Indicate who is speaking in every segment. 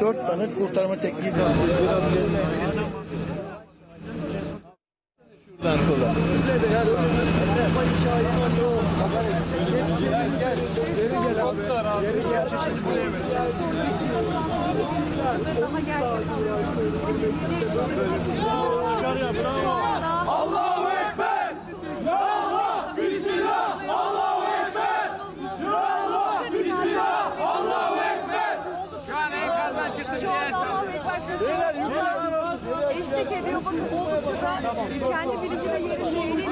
Speaker 1: Dört tane kurtarma tekniği var.
Speaker 2: Buradan kola.
Speaker 3: daha gerçek Eşlik Bakın oldukça da kendi bilincine yeri şeyini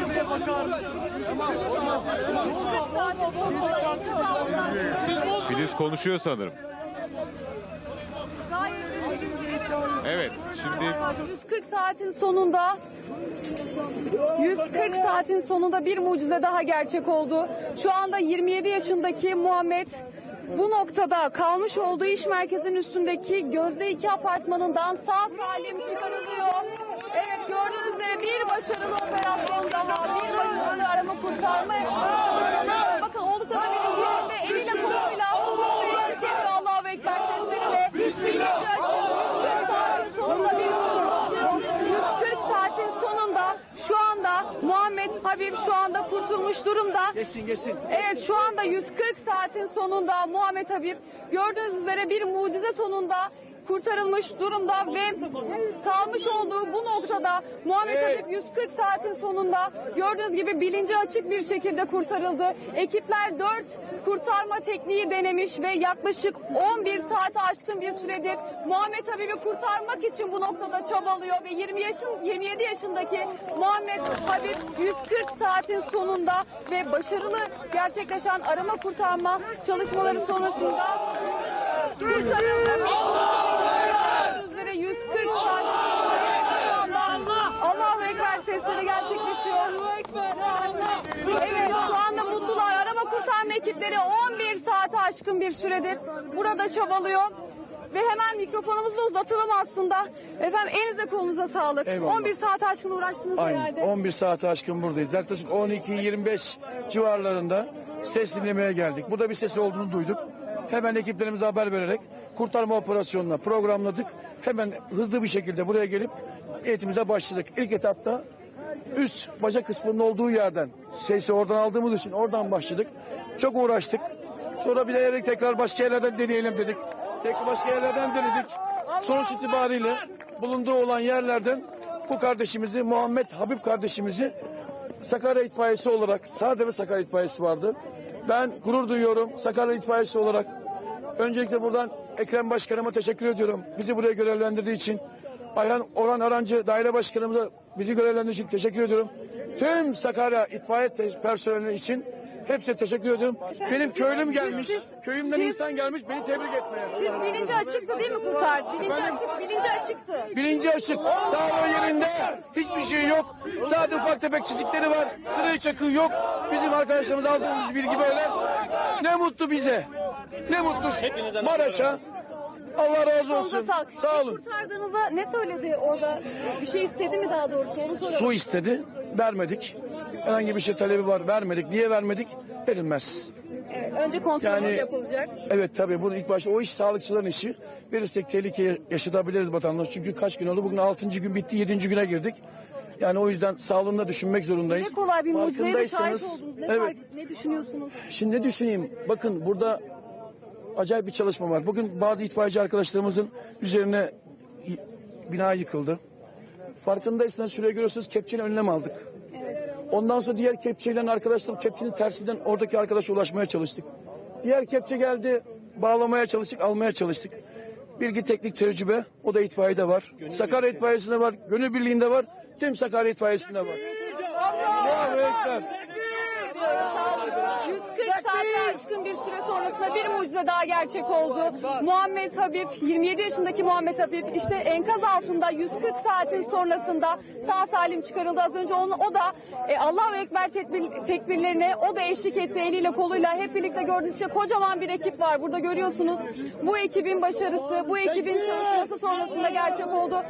Speaker 4: Filiz konuşuyor sanırım. Evet, şimdi
Speaker 3: 140 saatin sonunda 140 saatin sonunda bir mucize daha gerçek oldu. Şu anda 27 yaşındaki Muhammed bu noktada kalmış olduğu iş merkezinin üstündeki Gözde 2 apartmanından sağ salim çıkarılıyor. Evet gördüğünüz üzere bir başarılı operasyon daha, bir başarılı arama kurtarma çalışması. Bakın oldukça da bilinci yerinde eliyle koluyla onu eşlik ediyor Allahu Ekber sesleriyle. Bilinci açıyor. 140 saatin sonunda bir kurtuluyor. 140 saatin sonunda şu anda Muhammed Habib şu anda kurtulmuş durumda.
Speaker 1: Geçsin geçsin.
Speaker 3: Evet şu anda 140 saatin sonunda Muhammed Habib gördüğünüz üzere bir mucize sonunda kurtarılmış durumda ve kalmış olduğu bu noktada Muhammed Habib 140 saatin sonunda gördüğünüz gibi bilinci açık bir şekilde kurtarıldı. Ekipler 4 kurtarma tekniği denemiş ve yaklaşık 11 saate aşkın bir süredir Muhammed Habib'i kurtarmak için bu noktada çabalıyor ve 20 yaşın 27 yaşındaki Muhammed Habib 140 saatin sonunda ve başarılı gerçekleşen arama kurtarma çalışmaları sonrasında kurtarıldı. Gördüğünüz üzere 140 saat şu anda Allahu Ekber sesleri gerçekleşiyor. Evet şu anda mutlular. Arama kurtarma ekipleri 11 saate aşkın bir süredir burada çabalıyor. Ve hemen mikrofonumuzu da uzatalım aslında. Efendim elinize kolunuza sağlık.
Speaker 1: Eyvallah.
Speaker 3: 11 saat aşkın uğraştınız
Speaker 1: Aynen.
Speaker 3: herhalde.
Speaker 1: 11 saate aşkın buradayız. Yaklaşık 12-25 civarlarında ses dinlemeye geldik. Burada bir ses olduğunu duyduk. Hemen ekiplerimize haber vererek kurtarma operasyonuna programladık. Hemen hızlı bir şekilde buraya gelip eğitimimize başladık. İlk etapta üst bacak kısmının olduğu yerden sesi oradan aldığımız için oradan başladık. Çok uğraştık. Sonra bir de tekrar başka yerlerden deneyelim dedik. Tekrar başka yerlerden denedik. Sonuç itibariyle bulunduğu olan yerlerden bu kardeşimizi Muhammed Habib kardeşimizi Sakarya itfaiyesi olarak sade ve Sakarya itfaiyesi vardı. Ben gurur duyuyorum Sakarya itfaiyesi olarak. Öncelikle buradan Ekrem Başkanıma teşekkür ediyorum. Bizi buraya görevlendirdiği için. Ayhan Orhan Arancı daire başkanımıza bizi görevlendirdiği için teşekkür ediyorum. Tüm Sakarya itfaiye personeli için hepsine teşekkür ediyorum. Benim köylüm gelmiş.
Speaker 3: siz-
Speaker 1: Köyümden
Speaker 3: siz-
Speaker 1: insan gelmiş beni tebrik etmeye.
Speaker 3: Siz bilinci açıktı değil mi kurtar? Bilinci açık, bilinci açıktı.
Speaker 1: Bilinci açık. Sağlığı yerinde. Hiçbir şey yok. Sadece ufak tefek çizikleri var. Kırığı çakığı yok. Bizim arkadaşlarımız aldığımız bilgi böyle. Ne mutlu bize. Ne mutlu Maraş'a. Allah razı olsun.
Speaker 3: sağlık.
Speaker 1: Sağ olun.
Speaker 3: Kurtardığınızda ne söyledi orada? Bir şey istedi mi daha doğrusu onu soralım.
Speaker 1: Su istedi. Vermedik. Herhangi bir şey talebi var. Vermedik. Niye vermedik? Verilmez.
Speaker 3: Evet, önce kontrol
Speaker 1: Yani-
Speaker 3: yapılacak.
Speaker 1: Evet tabii bunu ilk başta o iş sağlıkçıların işi. Verirsek tehlike yaşatabiliriz vatandaş. Çünkü kaç gün oldu? Bugün 6. gün bitti 7. güne girdik. Yani o yüzden sağlığını da düşünmek zorundayız.
Speaker 3: Ne kolay bir mucizeye de şahit
Speaker 1: Farkındaysanız-
Speaker 3: oldunuz. Ne,
Speaker 1: evet.
Speaker 3: fark- ne düşünüyorsunuz?
Speaker 1: Şimdi ne düşüneyim? Bakın burada acayip bir çalışma var. Bugün bazı itfaiyeci arkadaşlarımızın üzerine bina yıkıldı. Farkındaysanız şuraya görüyorsunuz kepçenin önlem aldık. Ondan sonra diğer kepçeyle arkadaşlarım kepçenin tersinden oradaki arkadaşa ulaşmaya çalıştık. Diğer kepçe geldi bağlamaya çalıştık, almaya çalıştık. Bilgi teknik tecrübe o da itfaiyede var. Sakarya itfaiyesinde var, gönül birliğinde var, tüm Sakarya itfaiyesinde var. Allahu Ekber.
Speaker 3: Ediyoruz, sağ olun. 140 saate aşkın bir süre sonrasında bir mucize daha gerçek oldu. Muhammed Habib, 27 yaşındaki Muhammed Habib işte enkaz altında 140 saatin sonrasında sağ salim çıkarıldı. Az önce onu, o da e, Allahu Ekber tekbir, tekbirlerine o da eşlik etti eliyle koluyla. Hep birlikte gördüğünüz işte kocaman bir ekip var. Burada görüyorsunuz bu ekibin başarısı, bu ekibin çalışması sonrasında gerçek oldu.